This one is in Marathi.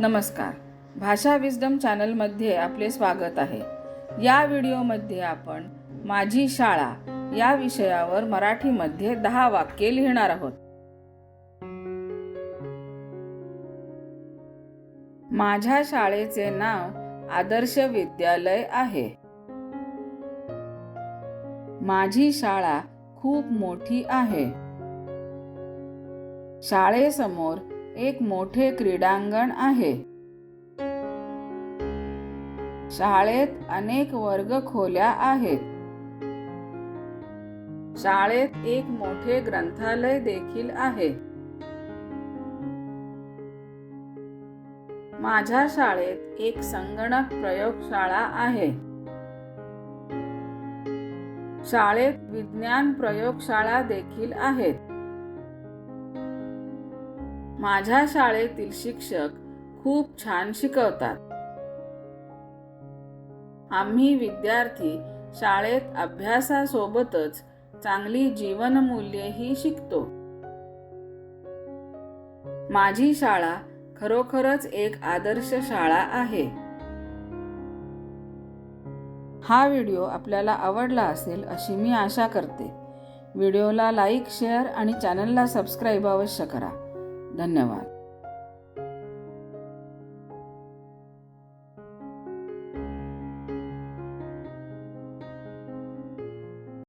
नमस्कार. भाषा विजडम चॅनलमध्ये आपले स्वागत आहे. या व्हिडिओमध्ये आपण माझी शाळा या विषयावर मराठीमध्ये दहा वाक्ये लिहिणार आहोत. माझ्या शाळेचे नाव आदर्श विद्यालय आहे. माझी शाळा खूप मोठी आहे. शाळेसमोर एक मोठे क्रीडांगण आहे. शाळेत अनेक वर्ग खोल्या आहेत. शाळेत एक मोठे ग्रंथालय देखील आहे. माझ्या शाळेत एक संगणक प्रयोगशाळा आहे. शाळेत विज्ञान प्रयोगशाळा देखील आहेत. माझ्या शाळेतील शिक्षक खूप छान शिकवतात. आम्ही विद्यार्थी शाळेत अभ्यासासोबतच चांगली जीवनमूल्येही शिकतो. माझी शाळा खरोखरच एक आदर्श शाळा आहे. हा व्हिडिओ आपल्याला आवडला असेल अशी मी आशा करते. व्हिडिओला लाईक शेअर आणि चॅनलला सबस्क्राईब अवश्य करा. धन्यवाद.